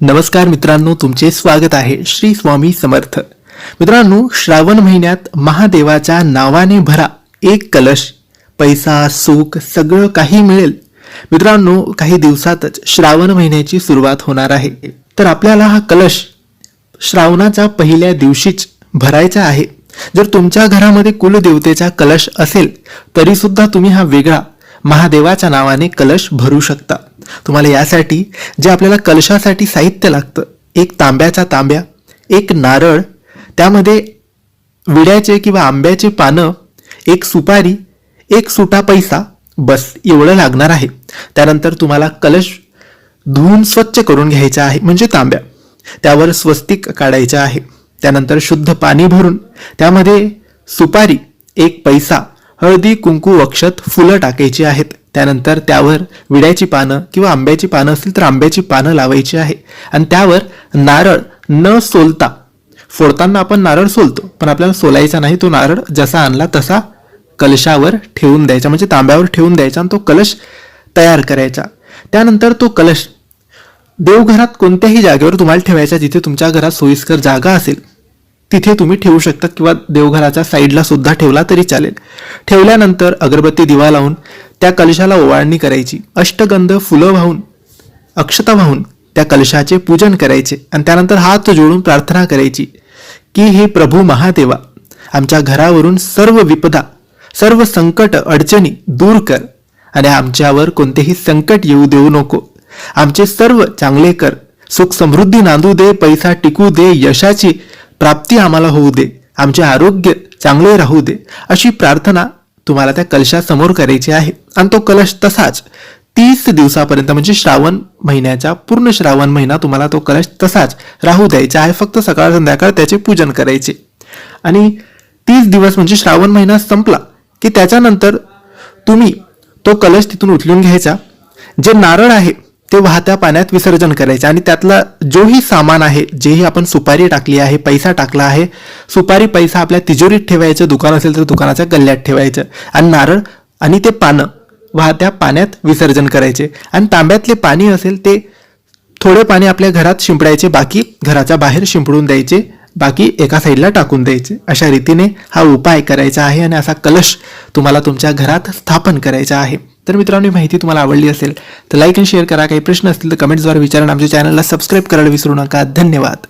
नमस्कार मित्रांनो तुमचे स्वागत आहे श्री स्वामी समर्थ. मित्रांनो श्रावण महिन्यात महादेवाच्या नावाने भरा एक कलश. पैसा सुख सगळं काही मिळेल. मित्रांनो काही दिवसातच श्रावण महिन्याची सुरुवात होणार आहे. तर आपल्याला हा कलश श्रावणाच्या पहिल्या दिवशीच भरायचा आहे. जर तुमच्या घरामध्ये कुलदेवतेचा कलश असेल तरीसुद्धा तुम्ही हा वेगळा महादेवाच्या नावाने कलश भरू शकता. तुम्हाला यासाठी जे आपल्याला कलशासाठी साहित्य लागतं एक तांब्याचा तांब्या एक नारळ त्यामध्ये विड्याचे किंवा आंब्याचे पानं एक सुपारी एक सुटा पैसा बस एवढं लागणार आहे. त्यानंतर तुम्हाला कलश धुवून स्वच्छ करून घ्यायचा आहे म्हणजे तांब्या. त्यावर स्वस्तिक काढायचं आहे. त्यानंतर शुद्ध पाणी भरून त्यामध्ये सुपारी एक पैसा हळदी कुंकू अक्षत फुलं टाकायची आहेत. त्यानंतर त्यावर विड्याची पानं किंवा आंब्याची पानं असतील तर आंब्याची पानं लावायची आहे. आणि त्यावर नारळ न सोलता फोडताना आपण नारळ सोलतो पण आपल्याला सोलायचा नाही तो नारळ जसा आणला तसा कलशावर ठेवून द्यायचा म्हणजे तांब्यावर ठेवून द्यायचा आणि तो कलश तयार करायचा. त्यानंतर तो कलश देवघरात कोणत्याही जागेवर तुम्हाला ठेवायचा जिथे तुमच्या घरात सोयीस्कर जागा असेल तिथे तुम्ही ठेवू शकता किंवा देवघराच्या साईडला सुद्धा ठेवला तरी चालेल. ठेवल्यानंतर अगरबत्ती दिवा लावून त्या कलशाला ओवाळणी करायची. अष्टगंध फुलं वाहून अक्षता वाहून त्या कलशाचे पूजन करायचे आणि त्यानंतर हात जोडून प्रार्थना करायची की हे प्रभू महादेवा आमच्या घरावरून सर्व विपदा सर्व संकट अडचणी दूर कर आणि आमच्यावर कोणतेही संकट येऊ देऊ नको. आमचे सर्व चांगले कर सुख समृद्धी नांदू दे पैसा टिकू दे यशाची प्राप्ती आम्हाला होऊ दे. आमचे आरोग्य चांगले राहू दे. अशी प्रार्थना तुम्हाला त्या कलशासमोर करायची आहे. आणि तो कलश तसाच तीस दिवसापर्यंत म्हणजे श्रावण महिन्याच्या पूर्ण श्रावण महिना तुम्हाला तो कलश तसाच राहू द्यायचा आहे. फक्त सकाळ संध्याकाळ त्याचे पूजन करायचे. आणि तीस दिवस म्हणजे श्रावण महिना संपला की त्याच्यानंतर तुम्ही तो कलश तिथून उचलून घ्यायचा. जे नारळ आहे ते वाहत्या पाण्यात विसर्जन करायचे. आणि त्यातला जोही सामान आहे जेही आपण सुपारी टाकली आहे पैसा टाकला आहे सुपारी पैसा आपल्या तिजोरीत ठेवायचं दुकान असेल तर दुकानाच्या गल्ल्यात ठेवायचं. आणि नारळ आणि ते पानं वाहत्या पाण्यात विसर्जन करायचे. आणि तांब्यातले पाणी असेल ते थोडे पाणी आपल्या घरात शिंपडायचे बाकी घराच्या बाहेर शिंपडून द्यायचे बाकी एका साईडला टाकून द्यायचे. अशा रीतीने हा उपाय करायचा आहे आणि असा कलश तुम्हाला तुमच्या घरात स्थापन करायचा आहे. तर मित्रांनो माहिती तुम्हाला आवडली असेल तर लाईक आणि शेअर करा. काही प्रश्न असतील तर कमेंट्सद्वारे विचारा आणि आमच्या चॅनलला सबस्क्राईब करायला विसरू नका. धन्यवाद.